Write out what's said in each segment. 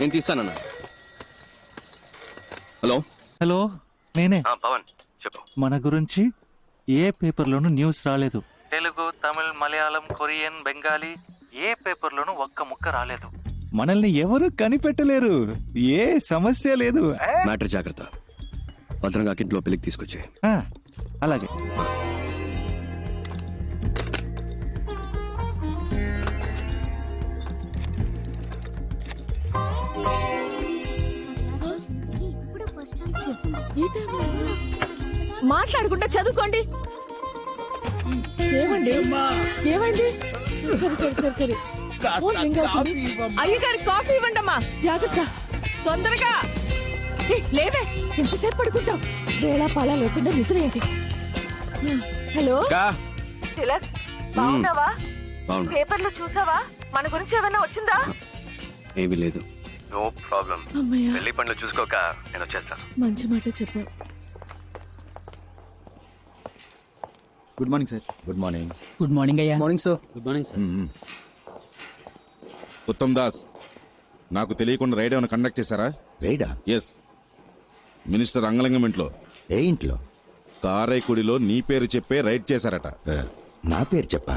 నేను తీస్తానన్నా. Hello? Hello నేనే. పవన్ చెప్పు. మన గురించి ఏ పేపర్లోనూ న్యూస్ రాలేదు. తెలుగు తమిళ్ మలయాళం కొరియన్ బెంగాలీ ఏ పేపర్లోనూ ఒక్క ముక్క రాలేదు. మనల్ని ఎవరు కనిపెట్టలేరు. ఏ సమస్య లేదు. మ్యాటర్ జాగ్రత్త. భద్రంగా ఇంట్లో పెళ్ళికి తీసుకొచ్చే ఆ, అలాగే. మాట్లాడుకుంటే చదువుకోండి. ఏమండి? ఏమైంది? సరే సరే సరే సరే. ఫోన్ రింగ్ అవుతుంది. అయ్యగారి కాఫీ ఇవ్వండి అమ్మా జాగ్రత్త. తొందరగా. లేవే. ఎంతసేపు పడుకుంటావు? వేళ పాలా లేకుండా నిద్ర ఏంటి హలో? తిలక్ బాగున్నావా? బాగున్నా. పేపర్లో చూసావా? మన గురించి ఏమైనా వచ్చిందా? ఏమీ లేదు. No problem. అమ్మయ్య. పెళ్ళి పనులు చూసుకోక నేను వచ్చేస్తాను. మంచి మాట చెప్పావు. Good morning sir good morning good morning అయ్యా morning sir good morning sir Uttam Das నాకు తెలియకుండా రైడ్ ఏమైనా కండక్ట్ చేశారా? రైడా ఎస్ మినిస్టర్ అంగలింగం ఇంట్లో. ఏ ఇంట్లో? కారైకుడిలో నీ పేరు చెప్పే రైడ్ చేశారట. నా పేరు చెప్పా?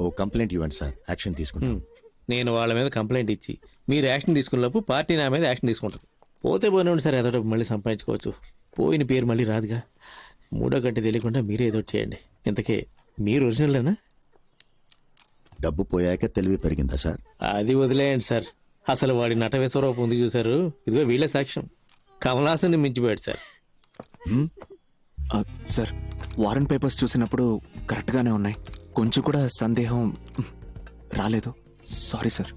ఓ కంప్లైంట్ ఇవ్వండి సార్. యాక్షన్ తీసుకుంటాం. నేను వాళ్ళ మీద కంప్లైంట్ ఇచ్చి మీరు యాక్షన్ తీసుకున్నప్పుడు పార్టీ నా మీద యాక్షన్ తీసుకుంటుంది పోతే పోనివ్వండి సార్ ఏదో మళ్ళీ సంపాదించుకోవచ్చు. పోయిన పేరు మళ్ళీ రాదుగా. మూడో గంట తెలియకుండా మీరే ఏదో చేయండి. ఇంతకీ మీరు ఒరిజినల్లేనా డబ్బు పోయాక తెలివి పెరిగిందా సార్? అది వదిలేయండి సార్. అసలు వాడి నటవేశ్వరరావు ఉంది చూశారు. ఇదిగో వీళ్ళే సాక్ష్యం. కమలాసన్ని మించిపోయాడు సార్. సార్ వారెంట్ పేపర్స్ చూసినప్పుడు కరెక్ట్గానే ఉన్నాయి. కొంచెం కూడా సందేహం రాలేదు. సారీ సార్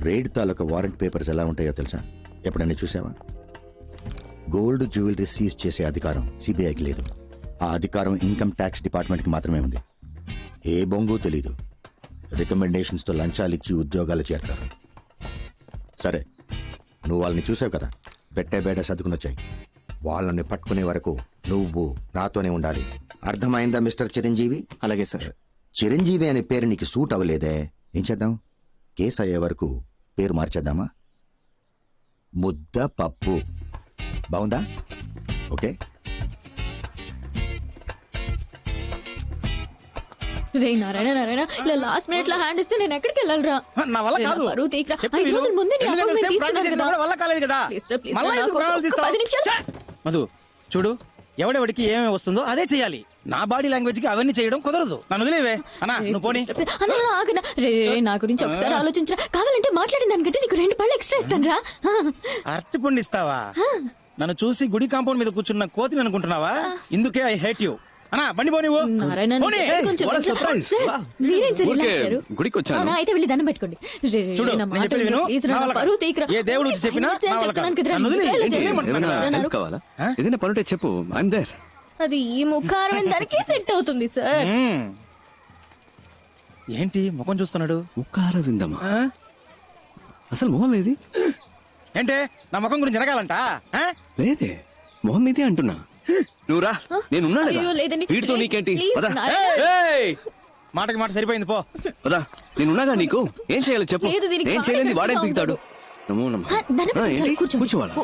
రేడ్ తాలూకా వారెంట్ పేపర్స్ ఎలా ఉంటాయో తెలుసా? ఎప్పుడన్నా చూసావా? గోల్డ్ జ్యువెలరీ సీజ్ చేసే అధికారం సిబిఐకి లేదు. ఆ అధికారం ఇన్కమ్ ట్యాక్స్ డిపార్ట్మెంట్కి మాత్రమే ఉంది. ఏ బొంగు తెలీదు. రికమెండేషన్స్తో లంచాలు ఇచ్చి ఉద్యోగాలు చేరతారు. సరే నువ్వు వాళ్ళని చూసావు కదా? పెట్టే బేట సర్దుకుని వచ్చాయి వాళ్ళని పట్టుకునే వరకు నువ్వు నాతోనే ఉండాలి. అర్థమైందా మిస్టర్ చిరంజీవి? అలాగే సార్. చిరంజీవి అనే పేరు నీకు సూట్ అవ్వలేదే. ఏం చేద్దాం? కేసు అయ్యే వరకు పేరు మార్చేద్దామా? ముద్ద పప్పు. బాగుందా? ఓకే. రే నారాయణ నారాయణ ఇలా లాస్ట్ మినిట్లో హ్యాండ్ ఇస్తే నేను ఎక్కడికి వెళ్ళాలరా? నా వల్ల కాదు. పరువు. చెప్తే ఐదు. రోజుల ముందే నీ ప్రాక్టీస్ తీసుకున్నాను కదా. వల్ల కాలేదు కదా. నిమిషాలు. ఛే! మధు చూడు. ఎవడెవడికి ఏమేమి వస్తుందో అదే చేయాలి నా బాడీ లాంగ్వేజ్కి అవన్నీ చేయడం కుదరదు. నన్ను వదిలేవే. అన్నా నువ్వు పోనీ. అన్న, ఆగనా. రే, రే, నా గురించి ఒకసారి ఆలోచించరా. కావాలంటే మాట్లాడిన దానికంటే నీకు రెండు పళ్ళు ఎక్స్ట్రా ఇస్తాను రా అరటి పండు ఇస్తావా? నన్ను చూసి గుడి కాంపౌండ్ మీద కూర్చున్న కోతిని అనుకుంటున్నావా? ఇందుకే ఐ హేట్ యూ. అన్నా బండి పోనీ నారాయణ పోనీ. నువ్వు కొంచెం what a వినరా? surprise. Sir, Wow. మీరేం సార్ ఇలా ఊరికే వచ్చారు? గుడికి వచ్చాను. అవునా, అయితే వెళ్ళి దండం పెట్టుకోండి రే, రే, రే, చూడు, నా నేను మాట చెప్పేది విను. విను. ప్లీజ్ రా, నా నా వల్ల పరువు కాదు. తీయకురా. ఏ దేవుడు వచ్చి చెప్పినా ఆయన నా వల్ల చెప్తున్నాను కాదు. కదరా, నన్ను వదిలేయ్. ఇలా ఏం చేయండి. చేయమంటున్నావు? ఏమైనా నా- నా- హెల్ప్ కావాలా ఏదైనా పనుంటే చెప్పు ఐఎమ్ దేర్ అది ఈ ముఖారం దానికి సెట్ అవుతుంది సార్ మ్మ్. ఏంటి ముఖం చూస్తున్నాడు ఉకార విందమా ఆ? అసలు మొహం ఏది ఏంటే నా ముఖం గురించి జరగాలంట? లేదే మొహం ఇదే అంటున్నా నువ్వు రా. నేను లేదండి. వీటితో నీకేంటి! మాటకి మాట సరిపోయింది పో. పదా. నేనున్నాగా నీకు? ఏం చేయాలి చెప్పు. ఏం వాడే చేయలేని వాడేం పీకుతాడు?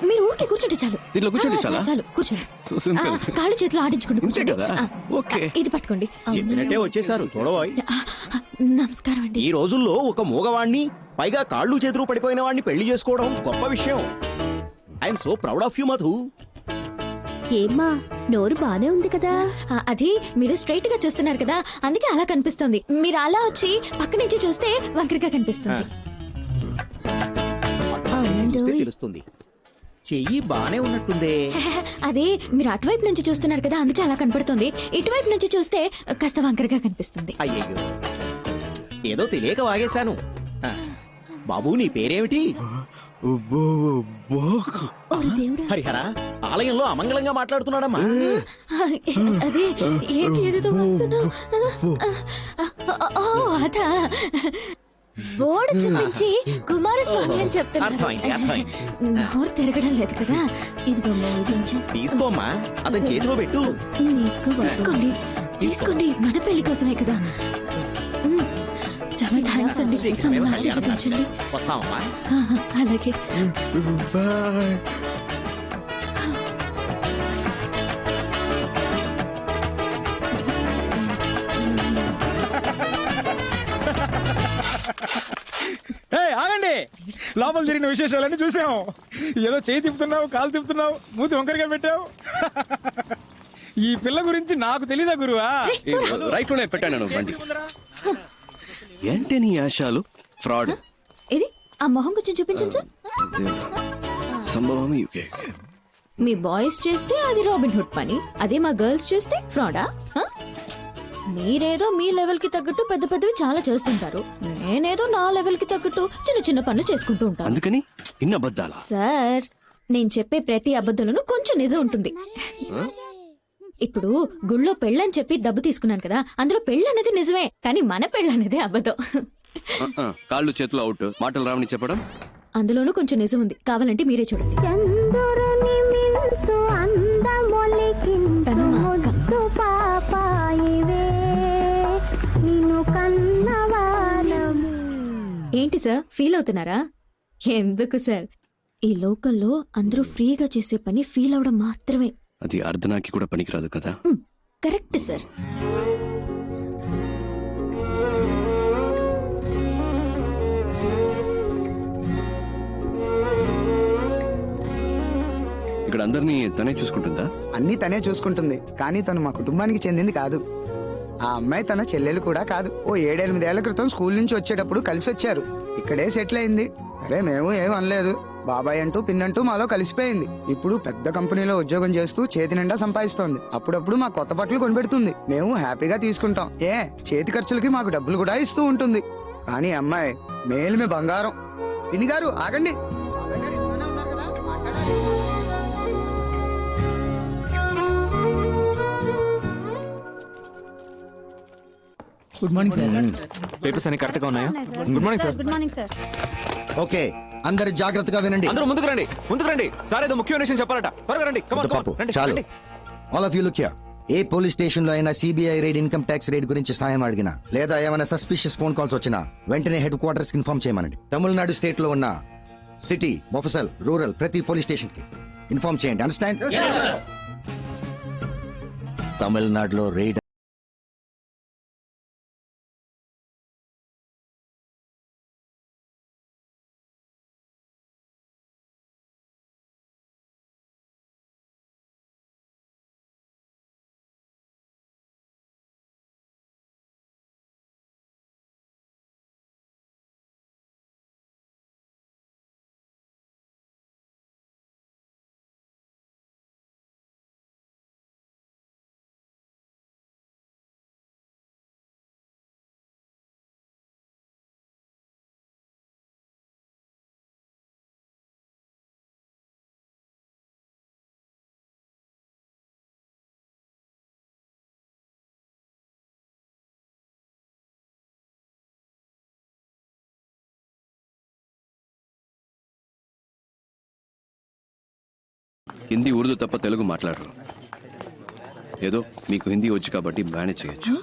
మీరు ఊరికే కూర్చుంటే చాలు. దీంట్లో కూర్చుంటే చాలా? చాలు? కూర్చోండి. కాళ్ళు చేతులు ఆడించుకోండి ఓకే. ఇది పట్టుకోండి. చెప్పినట్టే వచ్చేసారు చూడబోయ్. నమస్కారం అండి. ఈ రోజుల్లో ఒక మూగవాణ్ణి పైగా కాళ్ళు చేతులు పడిపోయిన వాడిని పెళ్ళి చేసుకోవడం గొప్ప విషయం. I'm so proud of you Madhu. ఏమ్మా నోరు బానే ఉంది కదా? అది మీరు స్ట్రైట్గా చూస్తున్నారు కదా అందుకే అలా కనిపిస్తుంది. మీరు అలా వచ్చి పక్క నుంచి చూస్తే వంకరగా కనిపిస్తుంది. అవునండి. చూస్తే తెలుస్తుంది. చెయ్యి బానే ఉన్నట్టుందే. అదే మీరు అటువైపు నుంచి చూస్తున్నారు కదా అందుకే అలా కనపడుతుంది. ఇటువైపు నుంచి చూస్తే కాస్త వంకరగా కనిపిస్తుంది. అయ్యయ్యో. ఏదో తెలియక వాగేశాను. ఆ, బాబు నీ పేరేమిటి? హరిహర ఆలయంలో అమంగళంగా మాట్లాడుతున్నాడమ్మా. అదే ఏంటి? ఓ అదా. బోర్డు చూపించి కుమారస్వామి అని అర్థమైంది. నోరు తిరగడం లేదు కదా. ఇదిగో తీసుకోమ్మా అతని చేతిలో పెట్టు. తీసుకో తీసుకోండి. తీసుకోండి మన పెళ్ళి కోసమే కదా. చాలా థ్యాంక్స్ అండి మమ్మల్ని ఆశీర్వదించండి వస్తామమ్మా ఆ, అలాగే. ఏ ఆగండి. లోపల జరిగిన విశేషాలన్నీ చూసాం. ఏదో చేయి తిప్పుతున్నావు కాలు తిప్పుతున్నావు మూతి వంకరగా పెట్టావు. ఈ పిల్ల గురించి నాకు తెలీదా గురువా? రైట్ పెట్టాను బండి. ఏంటి నీ ఆశాలు? ఫ్రాడ్. ఇది ఆ మొహం కొంచెం చూపించండి సార్. సంభవం యూకే మీ బాయ్స్ చేస్తే అది రాబిన్ హుడ్ పని. అదే మా గర్ల్స్ చేస్తే ఫ్రాడా? మీరేదో మీ లెవెల్కి తగ్గట్టు పెద్ద పెద్దవి చాలా చేస్తుంటారు. నేనేదో నా లెవెల్కి తగ్గట్టు చిన్న చిన్న పనులు చేసుకుంటూ ఉంటాను. అందుకని ఇన్న అబద్ధాలా? సార్ నేను చెప్పే ప్రతి అబద్ధంలోనూ కొంచెం నిజం ఉంటుంది. ఇప్పుడు గుళ్ళో పెళ్ళని చెప్పి డబ్బు తీసుకున్నాను కదా అందులో పెళ్ళి అనేది నిజమే కానీ మన పెళ్ళి అనేది అబద్ధం కాళ్ళు చేతులు అవుట్. మాటలు రావని చెప్పడం? అందులోనూ కొంచెం నిజం ఉంది. కావాలంటే మీరే చూడండి. తను మా అక్క. ఏంటి సార్ ఫీల్ అవుతున్నారా? ఎందుకు సార్? ఈ లోకల్లో అందరూ ఫ్రీగా చేసే పని ఫీల్ అవడం మాత్రమే. అది అర్ధనాకి కూడా పనికిరాదు కదా? Correct sir. ఇక్కడ అందరినీ తనే చూసుకుంటుందా? అన్నీ తనే చూసుకుంటుంది కానీ తను మా కుటుంబానికి చెందింది కాదు. ఆ అమ్మాయి తన చెల్లెలు కూడా కాదు. ఓ ఏడెనిమిదేళ్ళ క్రితం స్కూల్ నుంచి వచ్చేటప్పుడు కలిసి వచ్చారు ఇక్కడే సెటిల్ అయింది. అరే మేము ఏం అనలేదు. బాబాయ్ అంటూ పిన్నంటూ మాలో కలిసిపోయింది. ఇప్పుడు పెద్ద కంపెనీలో ఉద్యోగం చేస్తూ చేతి నిండా సంపాదిస్తోంది. అప్పుడప్పుడు మా కొత్త బట్టలు కొనిపెడుతుంది. మేము హ్యాపీగా తీసుకుంటాం. ఏ చేతి ఖర్చులకి మాకు డబ్బులు కూడా ఇస్తూ ఉంటుంది. కానీ అమ్మాయి మేలుమే బంగారం. పిన్ని గారు ఆగండి. ఉన్నారు కదా, మాట్లాడాలి. పేపర్స్ అన్ని కరెక్ట్గా ఉన్నాయా? Good morning sir good morning sir okay అందరు జాగ్రత్తగా వినండి. అందరూ ముందుకు రండి ముందుకు రండి. సార్ ఏదో ముఖ్యమైన విషయం చెప్పాలట. త్వరగా రండి. చాలు. All of you look A police స్టేషన్లో అయినా CBI raid income tax raid గురించి సాయం అడిగినా లేదా ఏమైనా సస్పిషియస్ ఫోన్ కాల్స్ వచ్చినా వెంటనే హెడ్ క్వార్టర్స్ ఇన్ఫార్మ్ చేయమనండి. తమిళనాడు స్టేట్లో ఉన్న సిటీ మొఫసల్ రూరల్ ప్రతి పోలీస్ స్టేషన్కి ఇన్ఫార్మ్ చేయండి. అండర్స్టాండ్ తమిళనాడులో రైడ్ హిందీ ఉర్దూ తప్ప తెలుగు మాట్లాడరు. ఏదో మీకు హిందీ వచ్చి కాబట్టి మేనేజ్ చేయొచ్చు.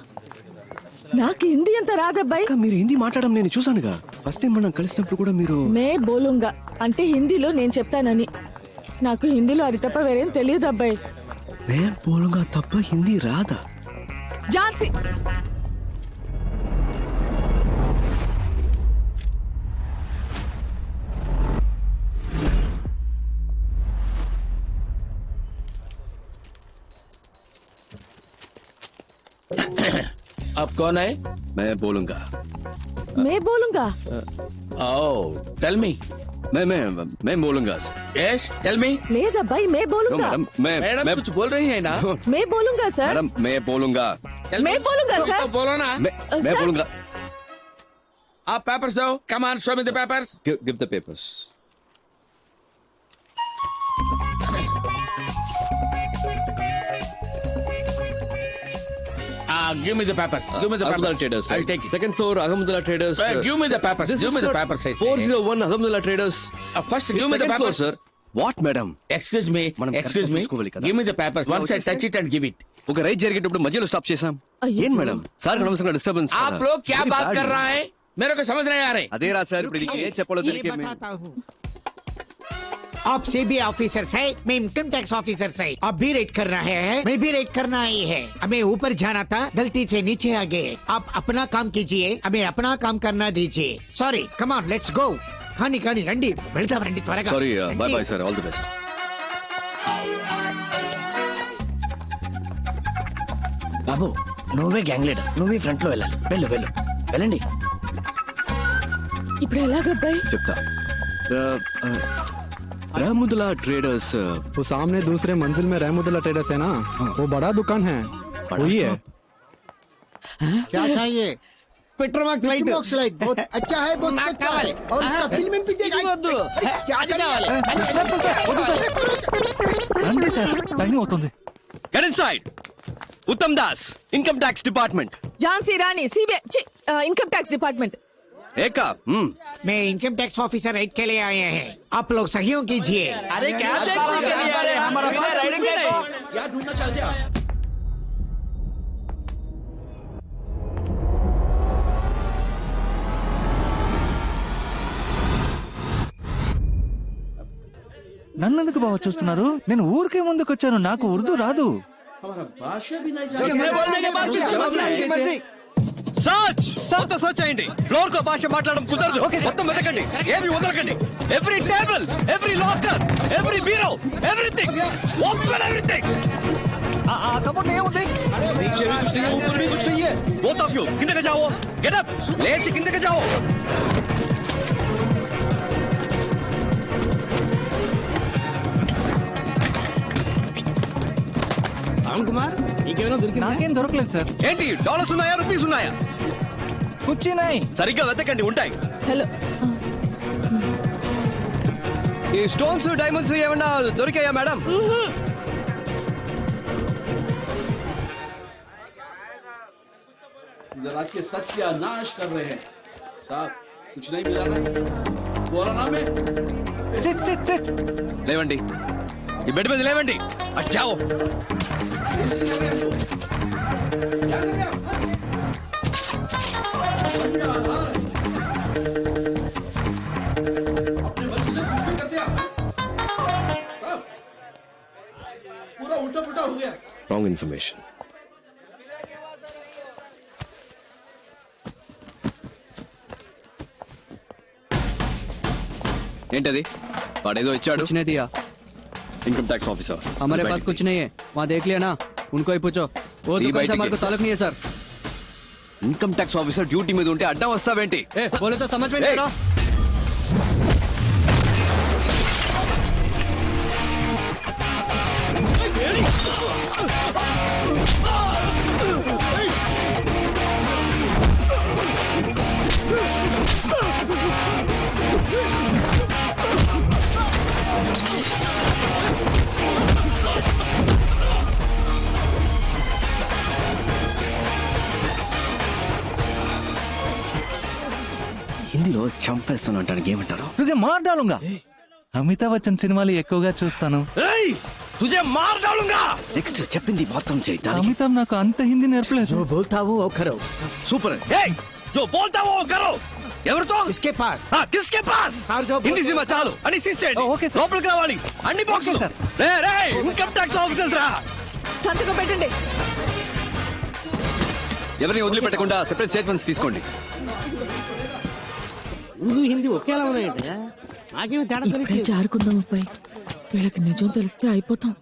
నాకు హిందీ అంత రాదబ్బాయి మీరు హిందీ మాట్లాడడం నేను చూసానుగా ఫస్ట్ టైం మనం కలిసినప్పుడు కూడా మీరు మే బోలుంగా. అంటే హిందీలో నేను చెప్తానని. నాకు హిందీలో అది తప్ప వేరేం తెలియదు అబ్బాయి. నేను పోలుగా తప్ప హిందీ రాదా? ఝాన్సీ! अब कौन है मैं बोलूंगा మే బోలుంగా ओ टेल मी मैं मैं मैं बोलूंगा यस टेल मी లేదబ్బాయి మే नो, బోలుంగా मैडम मैं मैडम मैं कुछ बोल रही है ना మే బోలుంగా సార్ मैडम मैं बोलूंगा Tell मैं me. बोलूंगा, तो- सर। तो बोलो ना मैं मैं सर। बोलूंगा आप पेपर्स दो come on show me the papers give give the papers Give me the papers give me the Ahmadullah traders I take second floor Ahmadullah traders give me the papers give me the papers four zero one Ahmadullah traders first give me the papers sir what madam excuse me మనం excuse me correct గా చూసుకోవాలి కదా. Give me the papers once I touch it and give it ఒక ride జరిగేటప్పుడు మధ్యలో stop చేసాం ఏం madam sir అనవసరంగా డిస్టర్బెన్స్ आप लोग क्या बात कर रहा है मेरे को समझ नहीं आ रहे అదే రా సార్ ఇప్పుడు ఇది ఏం చెప్పాలో ये आप सीबी ऑफिसर्स है मैं इनकम टैक्स ऑफिसर है आप भी रेड कर रहे हैं मैं भी रेड करना ही है हमें ऊपर जाना था गलती से नीचे आ गए आप अपना काम कीजिए हमें अपना काम करना दीजिए sorry come on let's go కానీ కానీ రండి వెళ్తాం రండి త్వరగా సారీ బాయ్ రండి. Boy sir all the best బాబు నువ్వే గ్యాంగ్ లీడర్ నువ్వే ఫ్రంట్ లో వెళ్ళాలి వెళ్ళు వెళ్ళు వెళ్ళండి ఇప్పుడు ఎలాగబ్బాయి చెప్తా రహముదుల్లా ట్రేడర్స్ वो सामने दूसरे मंजिल में रहमुदुल्ला ट्रेडर्स है ना वो बड़ा दुकान है वही है क्या चाहिए पेट्रोमाक्स लाइट बॉक्स लाइट बहुत अच्छा है बहुत अच्छा है और इसका फिल्म भी देखा क्या రండి సార్ టైం అవుతుంది get inside Uttam Das income tax department Jhansi Rani CBI income tax department ఏకా మ్మ్. मैं इनकम टैक्स ऑफिसर रेड के लिए आए हैं आप लोग सहयोग कीजिए अरे क्या हमारा राइडिंग क्या ढूंढना चाहते आप నన్ను ఎందుకు బావ చూస్తున్నారు నేను ఊరికే ముందుకు వచ్చాను నాకు ఉర్దూ రాదు సర్చ్ మొత్తం సర్చ్ అయ్యండి ఫ్లోర్ కో భాష మాట్లాడడం కుదరదు మొత్తం వెతకండి ఏమి వదలకండి every table every locker every bureau everything open everything नीचे भी कुछ नहीं है ऊपर भी कुछ नहीं है बोथ ऑफ यू किंदे जाओ गेट अप लेट से किंदे जाओ రామ్ కుమార్ నీకేమైనా దొరికిందా నాకేం దొరకలేదు సార్ ఏంటి డాలర్స్ ఉన్నాయా రూపీస్ ఉన్నాయా వచ్చినాయి సరిగ్గా వెతకండి ఉంటాయి హలో ఈ స్టోన్స్ డైమండ్స్ ఏమన్నా దొరికాయా మేడం जरा के सत्यानाश कर रहे हैं साहब कुछ नहीं मिला ना बोला ना मैं సిట్ సిట్ సిట్ లేవండి ఈ బెడ్ మీద లేవండి అచ్చావు गया రాంగ్ ఇన్ఫర్మేషన్ ఏంటది వాడేదో ఇచ్చాడు ఇన్కమ్ ట్యాక్స్ ఆఫీసర్ हमारे पास कुछ नहीं है वहाँ देख लिया ना उनको ही पूछो वो नहीं, दुकान से बैठ हमारे को के। ताल्लुक नहीं है sir income tax officer duty మీద ఉంటే అడ్డం వస్తావేంటి ए, बोले तो समझ में नहीं आ रहा చంపేస్తాను అంటానికి ఏమంటారు తుజే మార్ డాలుంగా అమితాబ్ బచ్చన్ సినిమాలు ఎక్కువగా చూస్తాను ఏయ్ తుజే మార్ డాలుంగా నెక్స్ట్ చెప్పింది మొత్తం చేయి అమితాబ్ నాకు అంత హిందీ నేర్పలేదు जो बोलता हूँ वो करो సూపర్ ఏయ్ జో బోల్తా వో కరో ఎవరితో इसके पास ఆ, కిస్కే పాస్ సార్, జో హిందీ సినిమా చాలు అని చేయండి ఓకే సార్. లోపలికి రావాలి అన్ని బాక్సులు సార్. రే రే ఇన్కమ్ ట్యాక్స్ ఆఫీసర్స్ రా సంతకం పెట్టండి ఎవరిని వదిలిపెట్టకుండా సెపరేట్ స్టేట్మెంట్స్ తీసుకోండి ఉర్దూ హిందీ ఒకేలా ఉన్నాయంటే నాకేమి తేడా ఇప్పుడే జారుకుందాం అబ్బాయి. వీళ్ళకి నిజం తెలిస్తే అయిపోతాం.